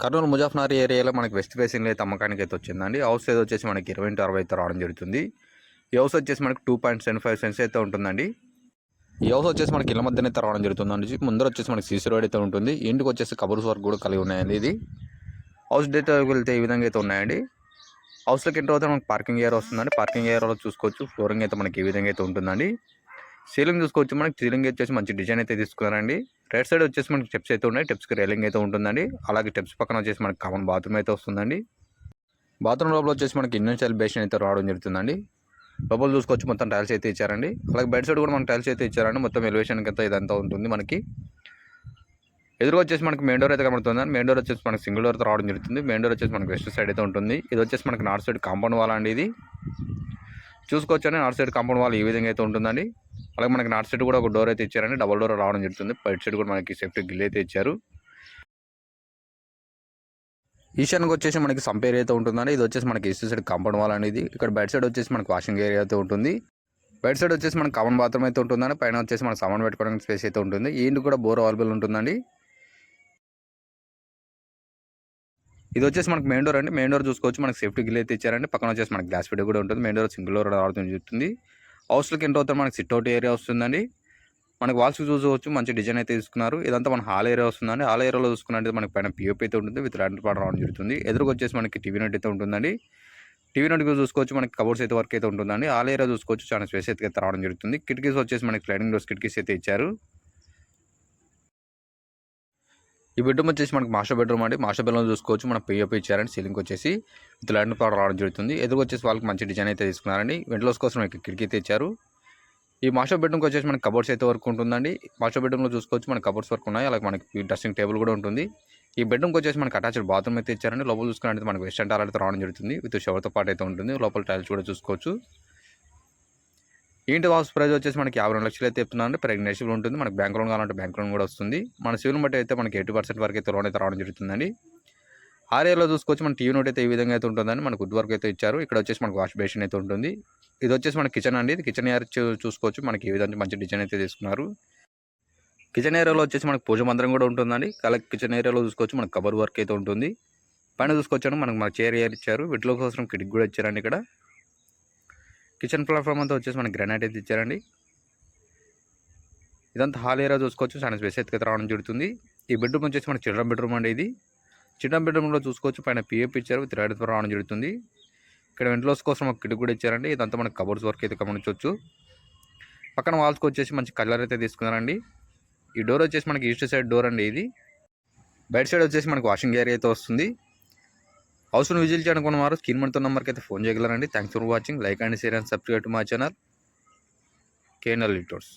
కర్నూలు ముజాఫ్నగర్ ఏరియాలో మనకి వెస్ట్ ఫేసింగ్లో అయితే అమ్మకానికి అయితే వచ్చిందండి. హౌస్ ఏదో వచ్చేసి మనకి ఇరవై ఇంటూ అరవై అయితే రావడం జరుగుతుంది. ఈ హౌస్ వచ్చేసి మనకి two point seven five cents అయితే ఉంటుందండి. ఈ హౌస్ వచ్చేసి మనకి ఇళ్ళ మధ్యన అయితే రావడం జరుగుతుందండి. ముందర వచ్చేసి మనకి సీసీ రోడ్ అయితే ఉంటుంది. ఇంటికి వచ్చేసి కబర్స్ వర్క్ కూడా కలిగి ఉన్నాయండి ఇది. హౌస్ డేట్ వెళ్తే ఈ విధంగా అయితే ఉన్నాయండి. హౌస్లోకి ఎంటర్ అవుతే మనకి పార్కింగ్ ఏరియా వస్తుందండి. పార్కింగ్ ఏరియాలో చూసుకోవచ్చు. ఫ్లోరింగ్ అయితే మనకి ఈ విధంగా అయితే ఉంటుందండి. సీలింగ్ చూసుకోవచ్చు మనకి. సీలింగ్ వచ్చేసి మంచి డిజైన్ అయితే తీసుకున్నారండి. రైట్ సైడ్ వచ్చేసి మనకి స్టెప్స్ అయితే ఉన్నాయి. స్టెప్స్కి రైలింగ్ అయితే ఉంటుందండి. అలాగే స్టెప్స్ పక్కన వచ్చేసి మనకి కామన్ బాత్రూమ్ అయితే వస్తుందండి. బాత్రూమ్ లోపల వచ్చేసి మనకి ఇండియన్ స్టైల్ బేషన్ అయితే రావడం జరుగుతుందండి. లోపల చూసుకోవచ్చు మొత్తం టైల్స్ అయితే ఇచ్చారండి. అలాగే బెడ్ సైడ్ కూడా మనకి టైల్స్ అయితే ఇచ్చారండి. మొత్తం ఎలివేషన్కి అంతా ఇదంతా ఉంటుంది మనకి. ఎదురుగా వచ్చేసి మనకి మెయిన్ డోర్ అయితే కనబడుతుంది. మెయిన్ డోర్ వచ్చేసి మనకి సింగిల్ డోర్తో రావడం జరుగుతుంది. మెయిన్ డోర్ వచ్చేసి మనకి వెస్ట్ సైడ్ అయితే ఉంటుంది. ఇది వచ్చేసి మనకి నార్త్ సైడ్ కాంపౌండ్ వాల్ అండి ఇది. చూసుకోవచ్చండి. నార్త్ సైడ్ కాంపౌండ్ వాల్ ఈ విధంగా అయితే ఉంటుందండి. అలాగే మనకి నార్త్ సైడ్ కూడా ఒక డోర్ అయితే ఇచ్చారండి. డబల్ డోర్ రావడం జరుగుతుంది. బయట సైడ్ కూడా మనకి సేఫ్టీ గిల్ అయితే ఇచ్చారు. ఈశాన్కి వచ్చేసి మనకి సంపేర్ అయితే ఉంటుందండి. ఇది వచ్చేసి మనకి ఈస్ట్ సైడ్ కాంపౌండ్ వాల్ అనేది. ఇక్కడ బెడ్ సైడ్ వచ్చేసి మనకి వాషింగ్ ఏరియా అయితే ఉంటుంది. బెడ్ సైడ్ వచ్చేసి మనకి కామన్ బాత్రూమ్ అయితే ఉంటుందండి. పైన వచ్చేసి మనకి సామాన్ పెట్టుకోవడానికి స్పేస్ అయితే ఉంటుంది. ఈ కూడా బోర్ అవైలబుల్ ఉంటుందండి. ఇది వచ్చేసి మనకి మెయిన్ డోర్ అండి. మెయిన్ డోర్ చూసుకోవచ్చు. మనకి సేఫ్టీ గిల్ అయితే ఇచ్చారండి. పక్కన వచ్చేసి మనకి గ్లాస్ ఫిట్ కూడా ఉంటుంది. మెయిన్ డోర్ సింగిల్ డోర్ రావడం జరుగుతుంది. హౌస్లకి ఎంటర్ అవుతారు మనకి సిట్అవుట్ ఏరియా వస్తుందండి. మనకి వాల్స్ చూసుకోవచ్చు మంచి డిజైన్ అయితే తీసుకున్నారు. ఇదంతా మన హాల్ ఏరియా వస్తుందండి. హాల్ ఏరియాలో చూసుకున్నట్టు మనకి పైన పిఓపి అయితే ఉంటుంది విత్ ల్యాండ్ పాడ రావడం జరుగుతుంది. ఎదురుకు వచ్చేసి మనకి టీవీ నెట్ అయితే ఉంటుందండి. టీవీ నెట్ చూసుకోవచ్చు మనకి కబోర్డ్స్ అయితే వర్క్ అయితే ఉంటుందండి. హాల్ ఏరియా చూసుకోవచ్చు చాలా స్పేస్ అయితే రావడం జరుగుతుంది. కిటికీస్ వచ్చేసి మనకి స్లైడింగ్ డోర్స్ కిటికీస్ అయితే ఇచ్చారు. ఈ బెడ్రూమ్ వచ్చేసి మనకి మాస్టర్ బెడ్రూమ్ అండి. మాస్టర్ బెడ్రూమ్ చూసుకోవచ్చు. మన పిఓపి ఇచ్చారండి సీలింగ్ వచ్చేసి విత్ ల్యాండ్ పవర్ రావడం జరుగుతుంది. ఎదురు వచ్చేసి వాళ్ళకి మంచి డిజైన్ అయితే తీసుకున్నారండి. వెంటలోస్ కోసం మనకి కిటికీ అయితే ఇచ్చారు. ఈ మాస్టర్ బెడ్రూమ్కి వచ్చేసి మనకి కబోర్డ్స్ అయితే వర్క్ ఉంటుందండి. మాస్టర్ బెడ్రూమ్లో చూసుకోవచ్చు మనకి కబోర్డ్స్ వర్క్ ఉన్నాయి. అలాగే మనకి డ్రెస్సింగ్ టేబుల్ కూడా ఉంటుంది. ఈ బెడ్రూమ్కి వచ్చేసి మనకి అటాచ్డ్ బాత్రూమ్ అయితే ఇచ్చారండి. లోపల చూసుకున్నట్టు మనకి వెస్టర్న్ టాయిలెట్ అయితే రావడం జరుగుతుంది. విత్ షవర్తో పాటు అయితే ఉంటుంది. లోపల టైల్స్ కూడా చూసుకోవచ్చు. ఏంటి హౌస్ ప్రైస్ వచ్చేసి మనకి యాభై రెండు లక్షలు అయితే చెప్తున్నారండి ప్రెగ్నెన్సీ ఉంటుంది. మనకి బ్యాంక్ లోన్ కావాలంటే బ్యాంక్ లోన్ కూడా వస్తుంది. మన సివిల్ బట్టి అయితే మనకి ఎయిటీ పర్సెంట్ వరకు అయితే లోన్ అయితే రావడం జరుగుతుందండి. ఆరేలో చూసుకోవచ్చు మన టీవీ నోట్ అయితే ఈ విధంగా అయితే ఉంటుందని మనకు వుడ్ వర్క్ అయితే ఇచ్చారు. ఇక్కడ వచ్చేసి మనకు వాష్ బేసిన్ అయితే ఉంటుంది. ఇది వచ్చేసి మన కిచెన్ అండి. ఇది కిచెన్ ఏరియా చూసుకోవచ్చు. మనకి ఈ విధంగా మంచి డిజైన్ అయితే తీసుకున్నారు. కిచెన్ ఏరియాలో వచ్చేసి మనకు పూజ మందిరం కూడా ఉంటుందండి. అలాగే కిచెన్ ఏరియాలో చూసుకోవచ్చు. మనకు కబర్ వర్క్ అయితే ఉంటుంది. పైన చూసుకోవచ్చు మనకు మన చైర్ ఏరియా ఇచ్చారు. వీటిలో కోసం కిటికీ కూడా ఇచ్చారండి ఇక్కడ. కిచెన్ ప్లాట్ఫామ్ అంతా వచ్చేసి మనకి గ్రానైట్ అయితే ఇచ్చారండి. ఇదంతా హాల్ ఏరియా చూసుకోవచ్చు సైన్స్ స్పేస్ అయితే రావడం జరుగుతుంది. ఈ బెడ్రూమ్ వచ్చేసి మన చిల్డ్రన్ బెడ్రూమ్ అండి ఇది. చిల్డ్రన్ బెడ్రూమ్లో చూసుకోవచ్చు పైన పిఎఫ్ ఇచ్చారు విత్ రైడ్ రావడం జరుగుతుంది. ఇక్కడ వెంట్లోస్ కోసం ఒక కిట్ కూడా ఇచ్చారండి ఇదంతా మనకి కబోర్డ్స్ వర్క్ అయితే గమనించవచ్చు. పక్కన వాల్స్కి వచ్చేసి మంచి కలర్ అయితే తీసుకున్నారండి. ఈ డోర్ వచ్చేసి మనకి ఈస్ట్ సైడ్ డోర్ అండి ఇది. బయట సైడ్ వచ్చేసి మనకి వాషింగ్ ఏరియా అయితే వస్తుంది. హౌస్ను విజిల్ చేయాలనుకున్న వారు స్క్రీన్ మనతో నెంబర్కి అయితే phone చేయగలరండి. Thanks for watching like and share and subscribe to my channel KNL లిటోర్స్